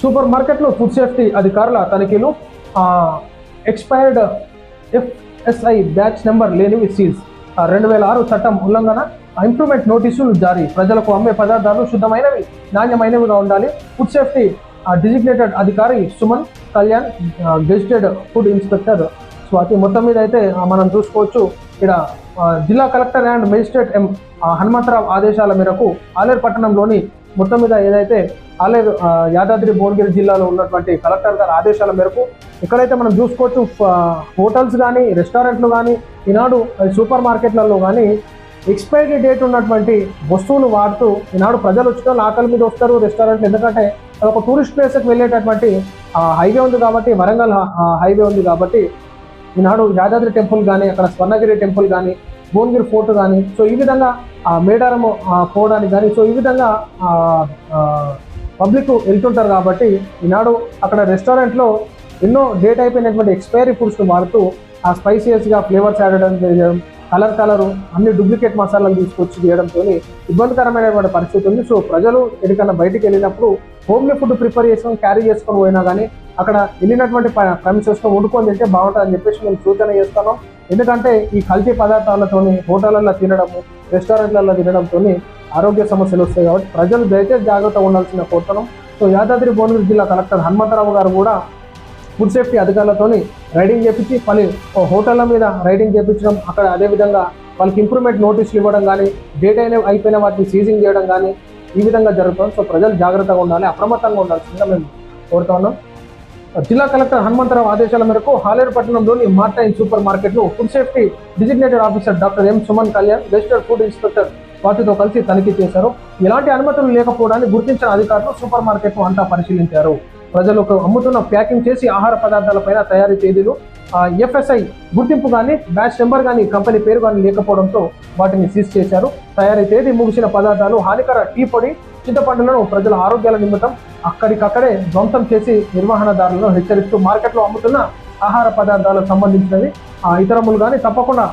Super మార్కెట్లో food safety అధికారుల తనిఖీలు ఎక్స్పైర్డ్ ఎఫ్ఎస్ఐ బ్యాచ్ నెంబర్ లేనివి సీజ్ రెండు వేల ఆరు చట్టం ఉల్లంఘన ఇంప్రూవ్మెంట్ నోటీసులు జారీ. ప్రజలకు అమ్మే పదార్థాలు శుద్ధమైనవి నాణ్యమైనవిగా ఉండాలి. ఫుడ్ సేఫ్టీ డిజిగ్నేటెడ్ అధికారి Suman Kalyan gazetted food inspector Swathi. మొత్తం మీద అయితే మనం చూసుకోవచ్చు. ఇక్కడ జిల్లా collector and magistrate M Hanumantharao ఆదేశాల మేరకు ఆలేరు పట్టణంలోని మొత్తం మీద ఏదైతే అలాగే యాదాద్రి భువనగిరి జిల్లాలో ఉన్నటువంటి కలెక్టర్ గారి ఆదేశాల మేరకు ఇక్కడైతే మనం చూసుకోవచ్చు హోటల్స్ కానీ రెస్టారెంట్లు కానీ ఈనాడు సూపర్ మార్కెట్లలో కానీ ఎక్స్పైరీ డేట్ ఉన్నటువంటి వస్తువులు వాడుతూ ఈనాడు ప్రజలు వచ్చిన ఆకలి మీద వస్తారు రెస్టారెంట్లు. ఎందుకంటే ఒక టూరిస్ట్ ప్లేస్కి వెళ్ళేటటువంటి హైవే ఉంది కాబట్టి వరంగల్ హైవే ఉంది కాబట్టి ఈనాడు యాదాద్రి టెంపుల్ కానీ అక్కడ స్వర్ణగిరి టెంపుల్ కానీ భువనగిరి ఫోర్ట్ కానీ సో ఈ విధంగా ఆ, మేడారం పోవడానికి కానీ సో ఈ విధంగా పబ్లిక్ వెళ్తుంటారు కాబట్టి ఈనాడు అక్కడ రెస్టారెంట్లో ఎన్నో డేట్ అయిపోయినటువంటి ఎక్స్పైరీ ఫుడ్స్ను వాడుతూ ఆ స్పైసీయస్గా ఫ్లేవర్స్ యాడ్ చేయడం కలర్ కలరు అన్ని డూప్లికేట్ మసాలాలు తీసుకొచ్చి చేయడంతో ఇబ్బందికరమైనటువంటి పరిస్థితి ఉంది. సో ప్రజలు ఎక్కడికన్నా బయటికి వెళ్ళినప్పుడు హోమ్లీ ఫుడ్ ప్రిపేర్ చేసుకొని క్యారీ చేసుకొని పోయినా కానీ అక్కడ వెళ్ళినటువంటి ప్రమిసెస్లో వండుకొని తింటే బాగుంటుంది అని చెప్పేసి మేము సూచన చేస్తాను ఎందుకంటే ఈ కల్తీ పదార్థాలతోని హోటళ్ళల్లో తినడము రెస్టారెంట్లలో తినడంతో ఆరోగ్య సమస్యలు వస్తాయి కాబట్టి ప్రజలు దయచేసి జాగ్రత్తగా ఉండాల్సిన కోరుతున్నాం సో యాదాద్రి భువనగిరి జిల్లా కలెక్టర్ హనుమంతరావు గారు కూడా ఫుడ్ సేఫ్టీ అధికారులతోని రైడింగ్ చేపించి పని హోటళ్ళ మీద రైడింగ్ చేపించడం అక్కడ అదేవిధంగా వాళ్ళకి ఇంప్రూవ్మెంట్ నోటీసులు ఇవ్వడం కానీ డేట్ అయిన అయిపోయిన వాటిని సీజింగ్ చేయడం కానీ ఈ విధంగా జరుగుతుంది. సో ప్రజలు జాగ్రత్తగా ఉండాలి అప్రమత్తంగా ఉండాల్సిందిగా మేము కోరుతా ఉన్నాం. జిల్లా కలెక్టర్ హనుమంతరావు ఆదేశాల మేరకు హాలేరు పట్టణంలోని మార్టైన్ సూపర్ మార్కెట్ను food safety designated officer doctor M Suman Kalyan గెస్టర్ food inspector వాటితో కలిసి తనిఖీ చేశారు. ఎలాంటి అనుమతులు లేకపోవడాన్ని గుర్తించిన అధికారులు సూపర్ మార్కెట్ను అంతా పరిశీలించారు. ప్రజలకు అమ్ముతున్న ప్యాకింగ్ చేసి ఆహార పదార్థాలపైన తయారీ తేదీలు ఎఫ్ఎస్ఐ గుర్తింపు కానీ బ్యాచ్ నెంబర్ కానీ కంపెనీ పేరు కానీ లేకపోవడంతో వాటిని సీజ్ చేశారు. తయారీ తేదీ ముగిసిన పదార్థాలు హానికర టీ పొడి చింతపండులను ప్రజల ఆరోగ్యాల నిమిత్తం అక్కడికక్కడే ధ్వంసం చేసి నిర్వహణదారులను హెచ్చరిస్తూ మార్కెట్లో అమ్ముతున్న ఆహార పదార్థాలకు సంబంధించినవి ఆ, ఇతరములు కానీ తప్పకుండా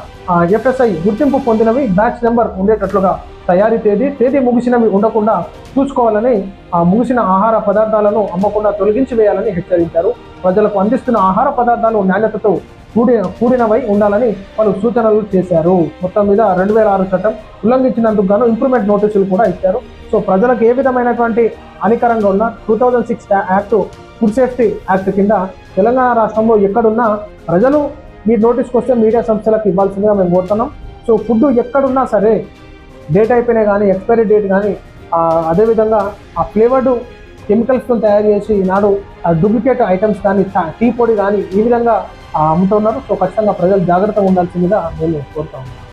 ఎఫ్ఎస్ఐ గుర్తింపు పొందినవి బ్యాచ్ నెంబర్ ఉండేటట్లుగా తయారీ తేదీ తేదీ ముగిసినవి ఉండకుండా చూసుకోవాలని ఆ ముగిసిన ఆహార పదార్థాలను అమ్మకుండా తొలగించి వేయాలని హెచ్చరించారు. ప్రజలకు అందిస్తున్న ఆహార పదార్థాలు నాణ్యతతో కూడి కూడినవై ఉండాలని పలు సూచనలు చేశారు. మొత్తం మీద రెండు వేల ఆరు చట్టం ఉల్లంఘించినందుకు గాను ఇంప్రూవ్మెంట్ నోటీసులు కూడా ఇచ్చారు. సో ప్రజలకు ఏ విధమైనటువంటి హానికరంగా ఉన్న two thousand six act food safety act కింద తెలంగాణ రాష్ట్రంలో ఎక్కడున్నా ప్రజలు మీరు నోటీస్కి వస్తే మీడియా సంస్థలకు ఇవ్వాల్సిందిగా మేము కోరుతున్నాం. సో ఫుడ్ ఎక్కడున్నా సరే డేట్ అయిపోయినా కానీ ఎక్స్పైరీ డేట్ కానీ అదేవిధంగా ఆ ఫ్లేవర్డ్ కెమికల్స్తో తయారు చేసి ఈనాడు డూప్లికేట్ ఐటమ్స్ కానీ టీ పొడి కానీ ఈ విధంగా అమ్ముతున్నారు సో ఖచ్చితంగా ప్రజలు జాగ్రత్తగా ఉండాల్సిందిగా మేము కోరుతాము